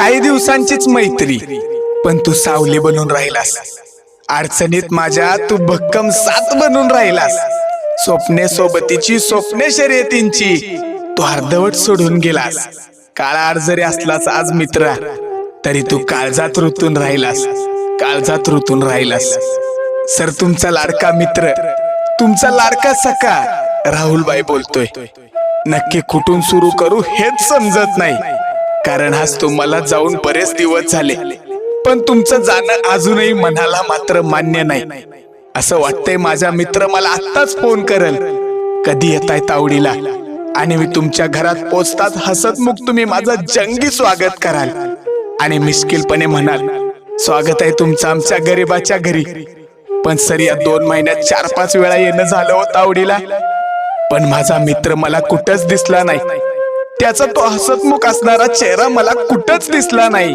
काही दिवसांचीच मैत्री पण तू सावली बनून राहिलास. अडचणीत माझ्या तू भक्कम साथ बनून राहिलास. स्वप्ने सोबतीची स्वप्ने शर्यतींची तू अर्धवट सोडून गेलास. काळा जरी असलास आज मित्रा तरी तू काळजात ऋतून राहिलास. काळजात ऋतून राहिलास. सर तुमचा लाडका मित्र तुमचा लाडका सका राहुलबाई बोलतोय. नक्की कुठून सुरू करू हेच समजत नाही. कारण आज तुम्हाला जाऊन बरेच दिवस झाले. पण तुमचं जाणं अजूनही मनाला मात्र मान्य नाही. असं वाटतंय माझा मित्र मला आत्ताच फोन करल. कधी येतायत तावडीला? आणि मी तुमच्या घरात पोचताच हसतमुख तुम्ही माझं जंगी स्वागत कराल. आणि मिश्किलपणे म्हणाल स्वागत आहे तुमचं आमच्या गरीबाच्या घरी. पण सर या दोन महिन्यात चार पाच वेळा येणं झालं होतं आवडीला पण माझा मित्र मला कुठंच दिसला नाही. त्याचा तो हसतमुख असणारा चेहरा मला कुठंच दिसला नाही.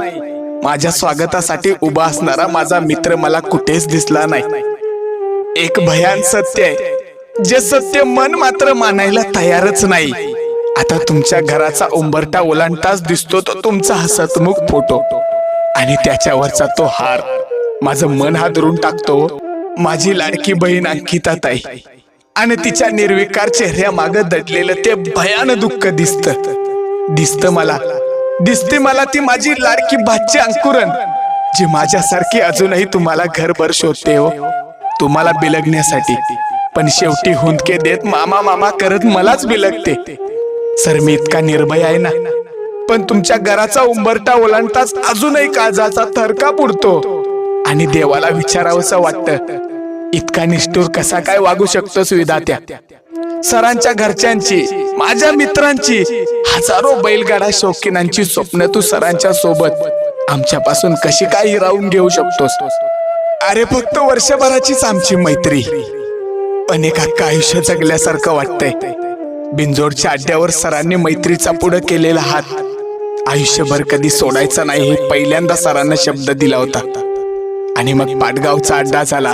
माझ्या स्वागतासाठी उभा असणारा माझा मित्र मला कुठेच दिसला नाही. एक भयान सत्य आहे जे सत्य मन मात्र मानायला तयारच नाही. आता तुमच्या घराचा उंबरटा ओलांडताच दिसतो तो तुमचा हसतमुख फोटो. आणि त्याच्यावरचा तो हार. माझं मन हादरून टाकतो. माझी लाडकी बहीण अंकिता ताई आणि तिच्या निर्विकार चेहऱ्यामाग दडलेलं ते भयान दुःख दिसत. दिसत मला. दिसते मला ती माझी लाडकी भाची अंकुरन जी माझ्यासारखी अजूनही तुम्हाला घरभर शोधते हो. तुम्हाला बिलगण्यासाठी. पण शेवटी हुंदके देत मामा मामा करत मलाच बिलगते. सर मी इतका निर्भय आहे ना. पण तुमच्या घराचा उंबरटा ओलांडताच अजूनही काळजाचा थरका पुरतो आणि देवाला विचारावंसं वाटतं. इतका निष्ठूर कसा काय वागू शकतोस विधात्या सरांच्या घरच्यांची माझ्या मित्रांची हजारो बैलगाडा शौकीनांची स्वप्न तू सरांच्या सोबत. आमच्यापासून कशी काय हिरावून घेऊ शकतोस? अरे फक्त वर्षभराचीच आमची मैत्री. अनेक अख्खा आयुष्य जगल्यासारखं वाटतंय. बिंजोडच्या अड्ड्यावर सरांनी मैत्रीचा पुढे केलेला हात. आयुष्यभर कधी सोडायचा नाही हे पहिल्यांदा सरांना शब्द दिला होता. आणि मग पाटगावचा अड्डा झाला.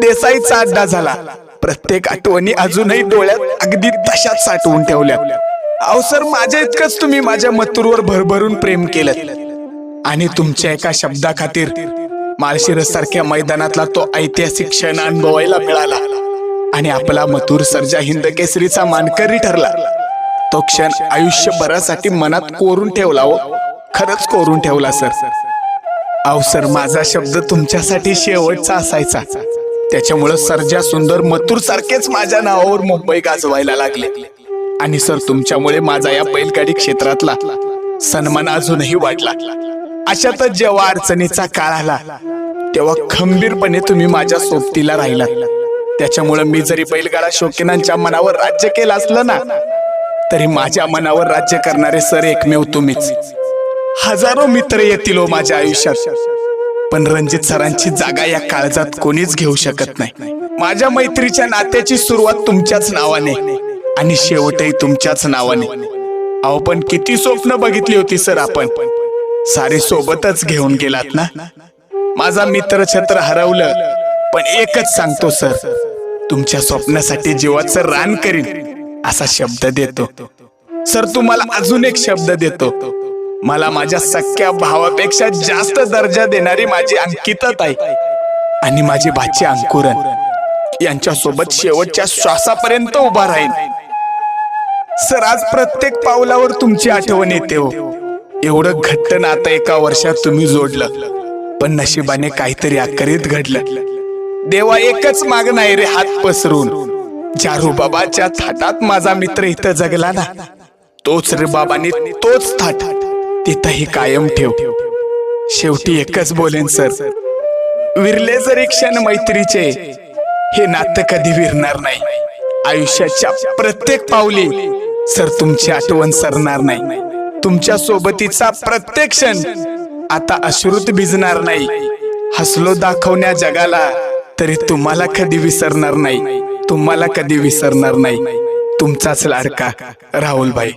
देसाईचा अड्डा झाला. प्रत्येक आठवणी अजूनही डोळ्यात अगदी तशाच साठवून ठेवल्या अहो सर माझ्या इतकंच तुम्ही माझ्या मथुरवर भरभरून प्रेम केलं आणि तुमच्या एका शब्दाखातीर माळशिरस सारख्या मैदानातला तो ऐतिहासिक क्षण अनुभवायला मिळाला. आणि आपला मथुर सर्जा हिंद केसरीचा मानकरी ठरला. तो क्षण आयुष्यभरासाठी मनात कोरून ठेवला हो. खरंच कोरून ठेवला सर. अहो सर माझा शब्द तुमच्यासाठी शेवटचा असायचा. त्याच्यामुळं सर्जा सुंदर मथुर सारखेच माझ्या नावावर मुंबई गाजवायला लागले. आणि सर तुमच्यामुळे माझा या बैलगाडी क्षेत्रातला सन्मान अजूनही वाढला. अशातच जेव्हा अडचणीचा काळ आला तेव्हा खंबीरपणे तुम्ही माझ्या सोबतीला राहिला. त्याच्यामुळे मी जरी बैलगाडा शौकीनांच्या मनावर राज्य केलं असलं ना तरी माझ्या मनावर राज्य करणारे सर एकमेव तुम्हीच. हजारो मित्र येतील हो माझ्या आयुष्यात. पण रणजित सरांची जागा या काळजात कोणीच घेऊ शकत नाही. माझ्या मैत्रीच्या नात्याची सुरुवात तुमच्याच नावाने आणि शेवटही तुमच्याच नावाने. अहो पण किती स्वप्न बघितली होती सर आपण. सारे सोबतच घेऊन गेलात ना? माझा मित्र छत्र हरवलं पण एकच सांगतो सर तुमच्या स्वप्नासाठी जीवाचं रान करीन असा शब्द देतो. सर तुम्हाला अजून एक शब्द देतो. मला माझ्या सख्या भावापेक्षा जास्त दर्जा देणारी माझी अंकिता आहे आणि माझी भाची अंकुरन यांच्या सोबत शेवटच्या श्वासापर्यंत उभा राहील सर आज प्रत्येक पावलावर तुमची आठवण येते हो. एवढं घट्ट नातं एका वर्षात तुम्ही जोडलं पण नशिबाने काहीतरी आकरीत घडलं. देवा एकच माग आहे रे हात पसरून. ज्या रुबाबाच्या थाटात माझा मित्र इथं जगला ना. तोच रे बाबांनी तोच थाट. तिथंही कायम ठेव. शेवटी एकच बोलेन सर. विरले जरी क्षण मैत्रीचे हे नातं कधी विरणार नाही. आयुष्याच्या प्रत्येक पावली सर तुमची आठवण सरणार नाही. तुमच्या सोबतीचा प्रत्येक क्षण आता अश्रुत भिजणार नाही. हसलो दाखवण्या जगाला तरी तुम्हाला कधी विसरणार नाही. तुम्हाला कधी विसरणार नाही. तुमचाच लाडका राहुलभाई.